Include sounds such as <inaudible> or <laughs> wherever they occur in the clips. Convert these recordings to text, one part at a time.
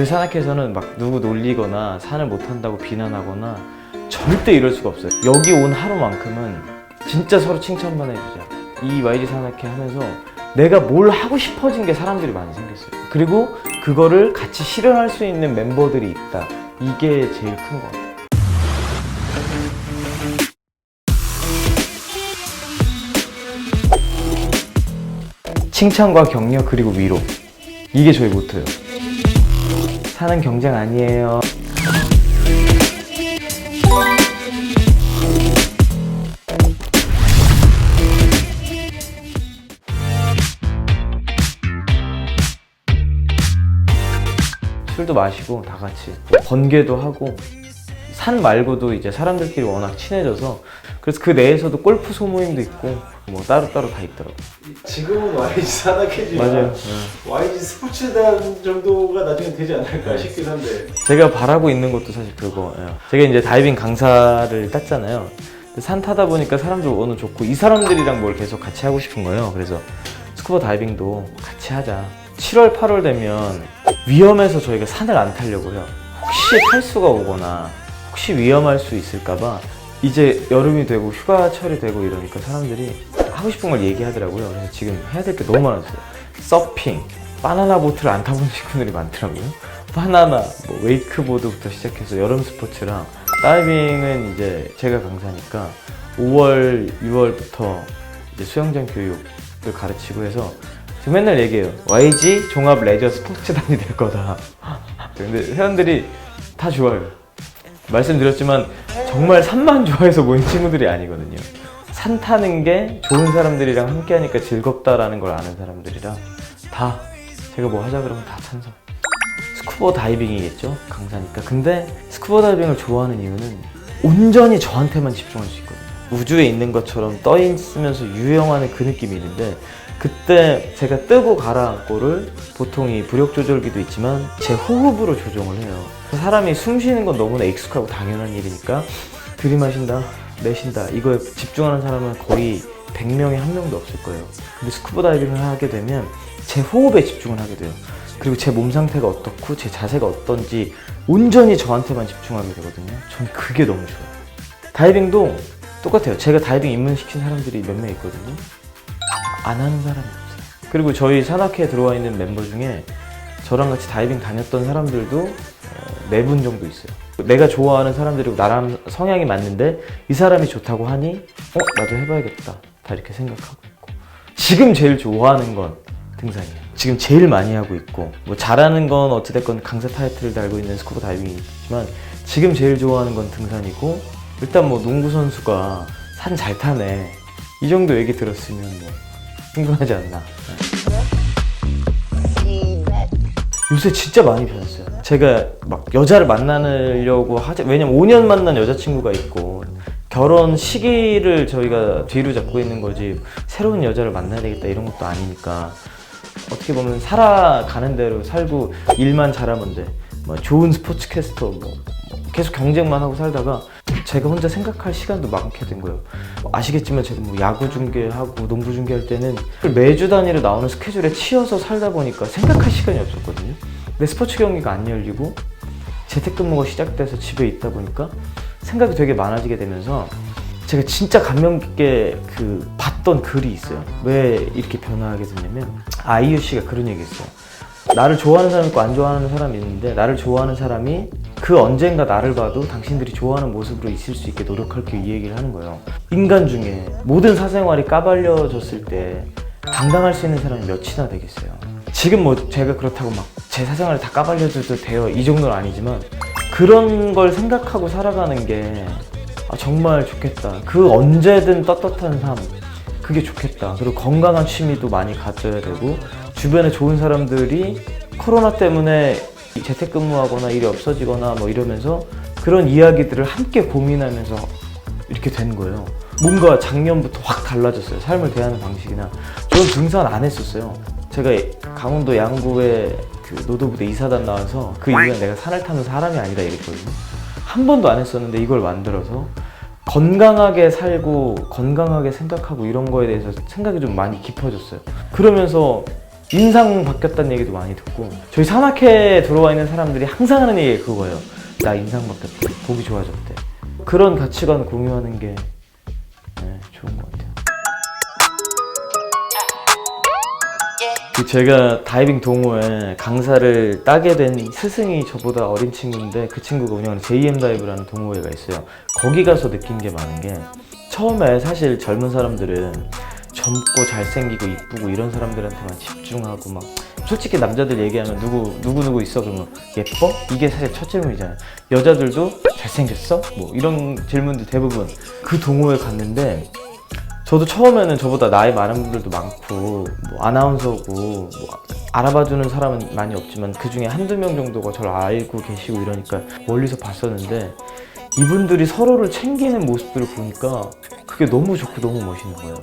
저희 산악회에서는 막 누구 놀리거나 산을 못한다고 비난하거나 절대 이럴 수가 없어요. 여기 온 하루만큼은 진짜 서로 칭찬만 해주자. 이 YG 산악회 하면서 내가 뭘 하고 싶어진 게 사람들이 많이 생겼어요. 그리고 그거를 같이 실현할 수 있는 멤버들이 있다. 이게 제일 큰 것 같아요. 칭찬과 격려 그리고 위로 이게 저희 모토예요. 사는 경쟁 아니에요. 술도 마시고 다 같이 번개도 하고 산 말고도 이제 사람들끼리 워낙 친해져서 그래서 그 내에서도 골프 소모임도 있고 뭐 따로따로 다 있더라고요. 지금은 YG 산악회지만 맞아요. YG 스포츠단 정도가 나중에 되지 않을까 싶긴 한데 제가 바라고 있는 것도 사실 그거예요. 제가 이제 다이빙 강사를 땄잖아요. 근데 산 타다 보니까 사람들 오는 좋고 이 사람들이랑 뭘 계속 같이 하고 싶은 거예요. 그래서 스쿠버 다이빙도 같이 하자. 7월, 8월 되면 위험해서 저희가 산을 안 타려고 해요. 혹시 탈 수가 오거나 혹시 위험할 수 있을까봐 이제 여름이 되고 휴가철이 되고 이러니까 사람들이 하고 싶은 걸 얘기하더라고요. 그래서 지금 해야 될 게 너무 많았어요. 서핑, 바나나 보트를 안 타본 <laughs> 친구들이 많더라고요. 바나나, 뭐 웨이크보드부터 시작해서 여름 스포츠랑 다이빙은 이제 제가 강사니까 5월, 6월부터 이제 수영장 교육을 가르치고 해서 지금 맨날 얘기해요. YG 종합 레저 스포츠단이 될 거다. <laughs> 근데 회원들이 다 좋아요. 말씀드렸지만 정말 산만 좋아해서 모인 친구들이 아니거든요. 산 타는 게 좋은 사람들이랑 함께 하니까 즐겁다라는 걸 아는 사람들이라 다 제가 뭐 하자 그러면 다 찬성. 스쿠버 다이빙이겠죠? 강사니까. 근데 스쿠버 다이빙을 좋아하는 이유는 온전히 저한테만 집중할 수 있거든요. 우주에 있는 것처럼 떠 있으면서 유영하는 그 느낌이 있는데 그때 제가 뜨고 가라앉고를 보통 이 부력 조절기도 있지만 제 호흡으로 조정을 해요. 사람이 숨 쉬는 건 너무나 익숙하고 당연한 일이니까 들이마신다, 내쉰다 이거에 집중하는 사람은 거의 100명에 한 명도 없을 거예요. 근데 스쿠버 다이빙을 하게 되면 제 호흡에 집중을 하게 돼요. 그리고 제 몸 상태가 어떻고 제 자세가 어떤지 온전히 저한테만 집중하게 되거든요. 전 그게 너무 좋아요. 다이빙도 똑같아요. 제가 다이빙 입문시킨 사람들이 몇 명 있거든요. 안 하는 사람이 없어요. 그리고 저희 산악회에 들어와 있는 멤버 중에 저랑 같이 다이빙 다녔던 사람들도 네 분 정도 있어요. 내가 좋아하는 사람들이고 나랑 성향이 맞는데 이 사람이 좋다고 하니 어 나도 해봐야겠다. 다 이렇게 생각하고 있고 지금 제일 좋아하는 건 등산이에요. 지금 제일 많이 하고 있고 뭐 잘하는 건 어찌됐건 강사 타이틀을 달고 있는 스쿠버 다이빙이지만 지금 제일 좋아하는 건 등산이고 일단 뭐 농구 선수가 산 잘 타네 이 정도 얘기 들었으면 뭐 충분하지 않나. 요새 진짜 많이 변했어요. 제가 막 여자를 만나려고 하자. 왜냐면 5년 만난 여자친구가 있고, 결혼 시기를 저희가 뒤로 잡고 있는 거지, 새로운 여자를 만나야 되겠다 이런 것도 아니니까. 어떻게 보면 살아가는 대로 살고 일만 잘하면 돼. 뭐 좋은 스포츠 캐스터, 뭐, 뭐 계속 경쟁만 하고 살다가 제가 혼자 생각할 시간도 많게 된 거예요. 뭐 아시겠지만 제가 뭐 야구 중계하고 농구 중계할 때는 매주 단위로 나오는 스케줄에 치여서 살다 보니까 생각할 시간이 없었거든요. 근데 스포츠 경기가 안 열리고 재택근무가 시작돼서 집에 있다 보니까 생각이 되게 많아지게 되면서 제가 진짜 감명 깊게 그 봤던 글이 있어요. 왜 이렇게 변화하게 됐냐면 아이유 씨가 그런 얘기 했어요. 나를 좋아하는 사람 있고 안 좋아하는 사람이 있는데 나를 좋아하는 사람이 그 언젠가 나를 봐도 당신들이 좋아하는 모습으로 있을 수 있게 노력할게 이 얘기를 하는 거예요. 인간 중에 모든 사생활이 까발려졌을 때 감당할 수 있는 사람이 몇이나 되겠어요. 지금 뭐 제가 그렇다고 막 제 사생활을 다 까발려줘도 돼요 이 정도는 아니지만 그런 걸 생각하고 살아가는 게 아, 정말 좋겠다. 그 언제든 떳떳한 삶. 그게 좋겠다. 그리고 건강한 취미도 많이 가져야 되고, 주변에 좋은 사람들이 코로나 때문에 재택근무하거나 일이 없어지거나 뭐 이러면서 그런 이야기들을 함께 고민하면서 이렇게 된 거예요. 뭔가 작년부터 확 달라졌어요. 삶을 대하는 방식이나. 저는 등산 안 했었어요. 제가 강원도 양구에 그 노도부대 이사단 나와서 그 이후에 내가 산을 타는 사람이 아니다 이랬거든요. 한 번도 안 했었는데 이걸 만들어서 건강하게 살고 건강하게 생각하고 이런 거에 대해서 생각이 좀 많이 깊어졌어요. 그러면서 인상 바뀌었다는 얘기도 많이 듣고 저희 산악회 들어와 있는 사람들이 항상 하는 얘기가 그거예요. 나 인상 바뀌었대. 보기 좋아졌대. 그런 가치관 공유하는 게 네, 좋은 것 같아요. 그 제가 다이빙 동호회 강사를 따게 된 스승이 저보다 어린 친구인데 그 친구가 운영하는 JM 다이브라는 동호회가 있어요. 거기 가서 느낀 게 많은 게 처음에 사실 젊은 사람들은 젊고 잘생기고 이쁘고 이런 사람들한테만 집중하고 막 솔직히 남자들 얘기하면 누구 누구 누구 있어 그러면 예뻐 이게 사실 첫 질문이잖아요. 여자들도 잘생겼어 뭐 이런 질문들 대부분 그 동호회 갔는데 저도 처음에는 저보다 나이 많은 분들도 많고 뭐 아나운서고 뭐 알아봐주는 사람은 많이 없지만 그 중에 한두 명 정도가 저를 알고 계시고 이러니까 멀리서 봤었는데 이분들이 서로를 챙기는 모습들을 보니까 그게 너무 좋고 너무 멋있는 거예요.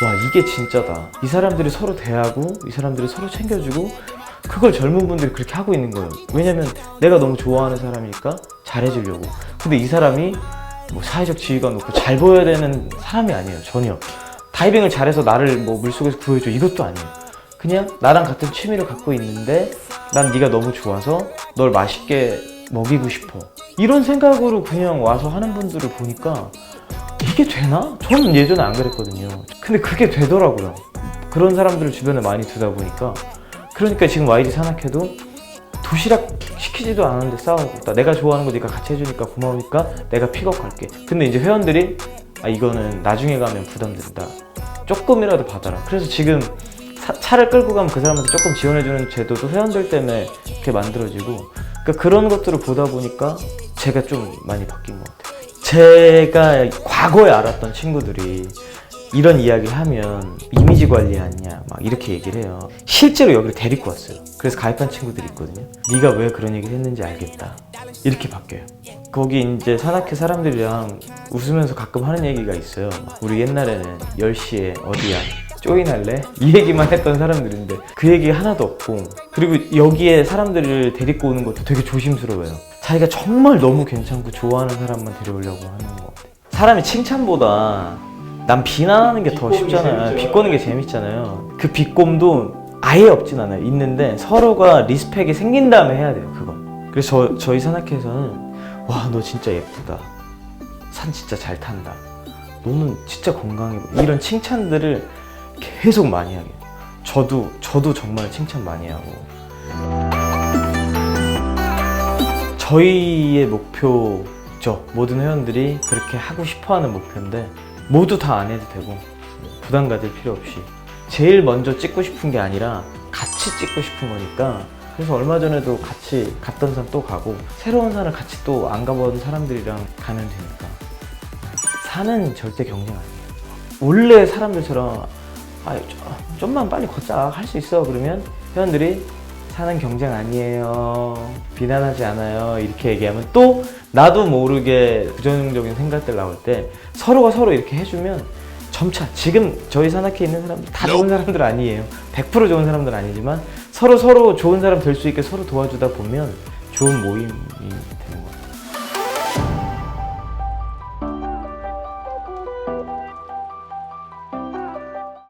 와 이게 진짜다. 이 사람들이 서로 대하고 이 사람들이 서로 챙겨주고 그걸 젊은 분들이 그렇게 하고 있는 거예요. 왜냐면 내가 너무 좋아하는 사람이니까 잘해주려고. 근데 이 사람이 뭐 사회적 지위가 높고 잘 보여야 되는 사람이 아니에요 전혀 다이빙을 잘해서 나를 뭐 물속에서 구해줘 이것도 아니에요 그냥 나랑 같은 취미를 갖고 있는데 난 네가 너무 좋아서 널 맛있게 먹이고 싶어 이런 생각으로 그냥 와서 하는 분들을 보니까 이게 되나? 저는 예전에 안 그랬거든요. 근데 그게 되더라고요. 그런 사람들을 주변에 많이 두다 보니까. 그러니까 지금 YG 산악회도 도시락 시키지도 않았는데 싸우고 나 내가 좋아하는 거 네가 같이 해주니까 고마우니까 내가 픽업 갈게. 근데 이제 회원들이 아 이거는 나중에 가면 부담된다. 조금이라도 받아라. 그래서 지금 사- 차를 끌고 가면 그 사람한테 조금 지원해주는 제도도 회원들 때문에 이렇게 만들어지고. 그러니까 그런 것들을 보다 보니까 제가 좀 많이 바뀐 것 같아요 제가 과거에 알았던 친구들이 이런 이야기를 하면 이미지 관리 아니냐 막 이렇게 얘기를 해요. 실제로 여기를 데리고 왔어요. 그래서 가입한 친구들이 있거든요. 네가 왜 그런 얘기를 했는지 알겠다. 이렇게 바뀌어요. 거기 이제 산악회 사람들이랑 웃으면서 가끔 하는 얘기가 있어요. 우리 옛날에는 10시에 어디야? 조인할래? 이 얘기만 했던 사람들인데 그 얘기 하나도 없고 그리고 여기에 사람들을 데리고 오는 것도 되게 조심스러워요 자기가 정말 너무 괜찮고 좋아하는 사람만 데려오려고 하는 것 같아요 사람이 칭찬보다 남 비난하는 게 더 쉽잖아요. 비꼬는 게 재밌잖아요. 그 비꼼도 아예 없진 않아요. 있는데 서로가 리스펙이 생긴 다음에 해야 돼요. 그건. 그래서 저, 저희 산악회에서는 와 너 진짜 예쁘다. 산 진짜 잘 탄다. 너는 진짜 건강해. 보여." 이런 칭찬들을 계속 많이 하게. 저도 저도 정말 칭찬 많이 하고. 저희의 목표죠. 모든 회원들이 그렇게 하고 싶어 하는 목표인데 모두 다 안 해도 되고 부담 가질 필요 없이 제일 먼저 찍고 싶은 게 아니라 같이 찍고 싶은 거니까 그래서 얼마 전에도 같이 갔던 산 또 가고 새로운 산을 같이 또 안 가본 사람들이랑 가면 되니까 산은 절대 경쟁 아니에요. 원래 사람들처럼 아, 좀- 좀만 빨리 걷자 할 수 있어 그러면 회원들이 사는 경쟁 아니에요. 비난하지 않아요. 이렇게 얘기하면 또 나도 모르게 부정적인 생각들 나올 때 서로가 서로 이렇게 해주면 점차 지금 저희 산악회에 있는 사람들 다 좋은 사람들 아니에요. 100% 좋은 사람들 아니지만 서로 서로 좋은 사람 될 수 있게 서로 도와주다 보면 좋은 모임이